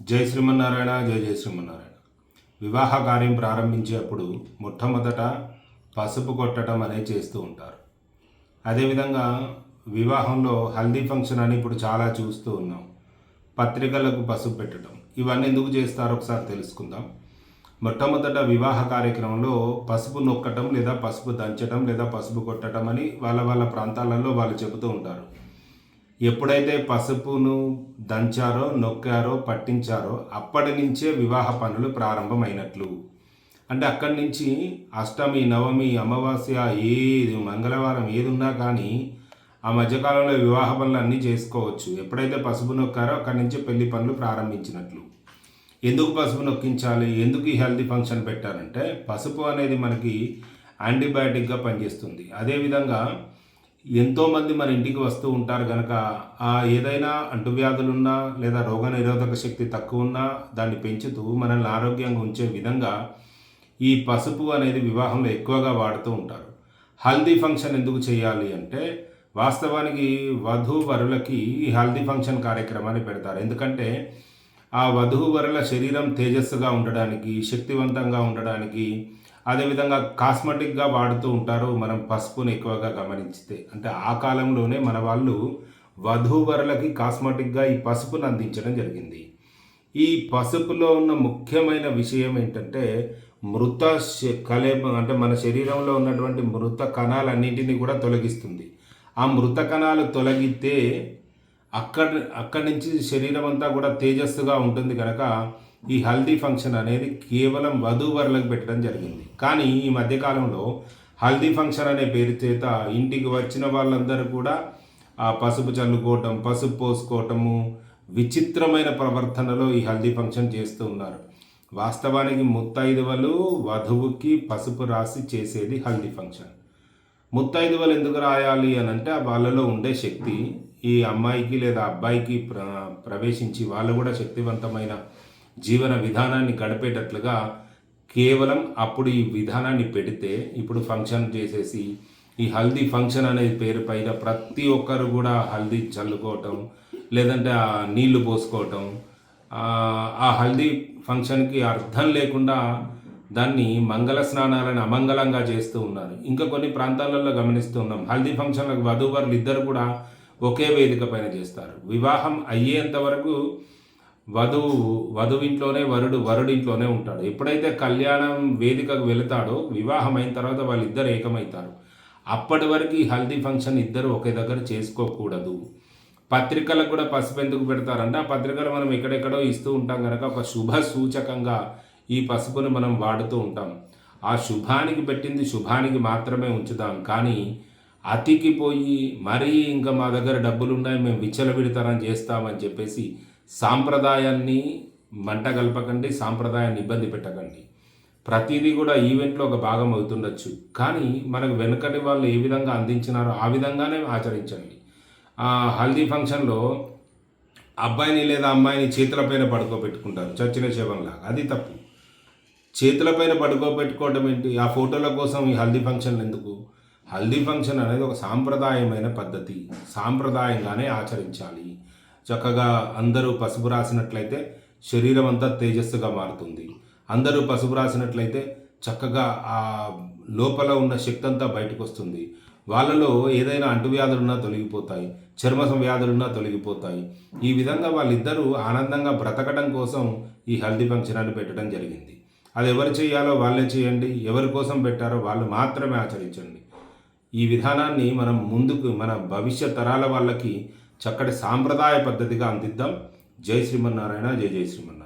జై శ్రీమన్నారాయణ జై జై శ్రీమన్నారాయణ. వివాహ కార్యం ప్రారంభించేప్పుడు మొట్టమొదట పసుపు కొట్టడం అనేది చేస్తూ ఉంటారు. అదేవిధంగా వివాహంలో హల్దీ ఫంక్షన్ అని ఇప్పుడు చాలా చూస్తూ ఉన్నాం. పత్రికలకు పసుపు పెట్టడం ఇవన్నీ ఎందుకు చేస్తారో ఒకసారి తెలుసుకుందాం. మొట్టమొదట వివాహ కార్యక్రమంలో పసుపు నొక్కటం లేదా పసుపు దంచడం లేదా పసుపు కొట్టడం అని వాళ్ళ వాళ్ళ ప్రాంతాలలో వాళ్ళు చెబుతూ ఉంటారు. ఎప్పుడైతే పసుపును దంచారో నొక్కారో పట్టించారో అప్పటి నుంచే వివాహ పనులు ప్రారంభమైనట్లు. అంటే అక్కడి నుంచి అష్టమి నవమి అమావాస్య ఏది మంగళవారం ఏది ఉన్నా కానీ ఆ మధ్యకాలంలో వివాహ పనులు అన్నీ చేసుకోవచ్చు. ఎప్పుడైతే పసుపు నొక్కారో అక్కడి నుంచి పెళ్ళి పనులు ప్రారంభించినట్లు. ఎందుకు పసుపు నొక్కించాలి? ఎందుకు ఈ హెల్తీ ఫంక్షన్ పెట్టారంటే పసుపు అనేది మనకి యాంటీబయాటిక్గా పనిచేస్తుంది. అదేవిధంగా ఎంతోమంది మన ఇంటికి వస్తూ ఉంటారు కనుక ఆ ఏదైనా అంటువ్యాధులున్నా లేదా రోగ నిరోధక శక్తి తక్కువ ఉన్నా దాన్ని పెంచుతూ మనల్ని ఆరోగ్యంగా ఉంచే విధంగా ఈ పసుపు అనేది వివాహంలో ఎక్కువగా వాడుతూ ఉంటారు. హల్దీ ఫంక్షన్ ఎందుకు చేయాలి అంటే వాస్తవానికి వధూ వరులకి ఈ హల్దీ ఫంక్షన్ కార్యక్రమాన్ని పెడతారు. ఎందుకంటే ఆ వధూవరుల వరుల శరీరం తేజస్సుగా ఉండడానికి శక్తివంతంగా ఉండడానికి అదేవిధంగా కాస్మెటిక్గా వాడుతూ ఉంటారు మనం పసుపుని ఎక్కువగా గమనించితే. అంటే ఆ కాలంలోనే మన వాళ్ళు వధూవరులకి కాస్మెటిక్గా ఈ పసుపును అందించడం జరిగింది. ఈ పసుపులో ఉన్న ముఖ్యమైన విషయం ఏంటంటే మృత శ- కలే అంటే మన శరీరంలో ఉన్నటువంటి మృత కణాలన్నింటినీ కూడా తొలగిస్తుంది. ఆ మృత కణాలు తొలగితే అక్కడ అక్కడి నుంచి శరీరం అంతా కూడా తేజస్సుగా ఉంటుంది కనుక ఈ హల్దీ ఫంక్షన్ అనేది కేవలం వధూవరులకు పెట్టడం జరిగింది. కానీ ఈ మధ్యకాలంలో హల్దీ ఫంక్షన్ అనే పేరు చేత ఇంటికి వచ్చిన వాళ్ళందరూ కూడా ఆ పసుపు చల్లుకోవటం పసుపు పోసుకోవటము విచిత్రమైన ప్రవర్తనలో ఈ హల్దీ ఫంక్షన్ చేస్తూ ఉన్నారు. వాస్తవానికి ముత్తైదువలు వధువుకి పసుపు రాసి చేసేది హల్దీ ఫంక్షన్. ముత్తైదువలు ఎందుకు రాయాలి అని అంటే వాళ్ళలో ఉండే శక్తి ఈ అమ్మాయికి లేదా అబ్బాయికి ప్ర ప్రవేశించి వాళ్ళు కూడా శక్తివంతమైన జీవన విధానాన్ని గడిపేటట్లుగా కేవలం అప్పుడు ఈ విధానాన్ని పెడితే ఇప్పుడు ఫంక్షన్ చేసేసి ఈ హల్దీ ఫంక్షన్ అనే పేరు పైన ప్రతి ఒక్కరు కూడా హల్దీ చల్లుకోవటం లేదంటే ఆ నీళ్ళు పోసుకోవటం ఆ హల్దీ ఫంక్షన్కి అర్థం లేకుండా దాన్ని మంగళ స్నానాలను అమంగళంగా చేస్తూ ఉన్నారు. ఇంకా కొన్ని ప్రాంతాలలో గమనిస్తూ ఉన్నాం. హల్దీ ఫంక్షన్లకు వధూవరులు ఇద్దరు కూడా ఒకే వేదిక పైన చేస్తారు. వివాహం అయ్యేంత వరకు వధువు వధువింట్లోనే వరుడు వరుడింట్లోనే ఉంటాడు. ఎప్పుడైతే కళ్యాణం వేదికకు వెళతాడో వివాహం అయిన తర్వాత వాళ్ళిద్దరు ఏకమవుతారు. అప్పటి వరకు ఈ హల్దీ ఫంక్షన్ ఇద్దరు ఒకే దగ్గర చేసుకోకూడదు. పత్రికలకు కూడా పసుపు ఎందుకు పెడతారంటే ఆ పత్రికలు మనం ఎక్కడెక్కడో ఇస్తూ ఉంటాం కనుక ఒక శుభ సూచకంగా ఈ పసుపును మనం వాడుతూ ఉంటాం. ఆ శుభానికి పెట్టింది శుభానికి మాత్రమే ఉంచుతాం కానీ అతికిపోయి మరీ ఇంకా మా దగ్గర డబ్బులు ఉన్నాయి మేము విచ్చలవిడతనం చేస్తామని చెప్పేసి సాంప్రదాయాన్ని మంట కలపకండి సాంప్రదాయాన్ని ఇబ్బంది పెట్టకండి. ప్రతిదీ కూడా ఈవెంట్లో ఒక భాగం అవుతుండొచ్చు. కానీ మనకు వెనుకటి వాళ్ళు ఏ విధంగా అందించినారో ఆ విధంగానే ఆచరించండి. ఆ హల్దీ ఫంక్షన్లో అబ్బాయిని లేదా అమ్మాయిని చేతులపైన పడుకోబెట్టుకుంటారు చచ్చిన శవంలాగా. అది తప్పు. చేతులపైన పడుకోబెట్టుకోవడం ఏంటి? ఆ ఫోటోల కోసం ఈ హల్దీ ఫంక్షన్ ఎందుకు? హల్దీ ఫంక్షన్ అనేది ఒక సాంప్రదాయమైన పద్ధతి. సాంప్రదాయంగానే ఆచరించాలి. చక్కగా అందరూ పసుపు రాసినట్లయితే శరీరం అంతా తేజస్సుగా మారుతుంది. అందరూ పసుపు రాసినట్లయితే చక్కగా ఆ లోపల ఉన్న శక్తి అంతా బయటకు వస్తుంది వాళ్ళలో ఏదైనా అంటువ్యాధులున్నా తొలగిపోతాయి. చర్మ వ్యాధులున్నా తొలగిపోతాయి. ఈ విధంగా వాళ్ళిద్దరూ ఆనందంగా బ్రతకడం కోసం ఈ హల్దీ ఫంక్షనాన్ని పెట్టడం జరిగింది. అది ఎవరు చేయాలో వాళ్ళే చేయండి. ఎవరి కోసం పెట్టారో వాళ్ళు మాత్రమే ఆచరించండి. ఈ విధానాన్ని మనం ముందుకు మన భవిష్యత్ తరాల వాళ్ళకి చక్కటి సాంప్రదాయ పద్ధతిగా అందిద్దాం. జై శ్రీమన్నారాయణ జై జై శ్రీమన్నారాయణ.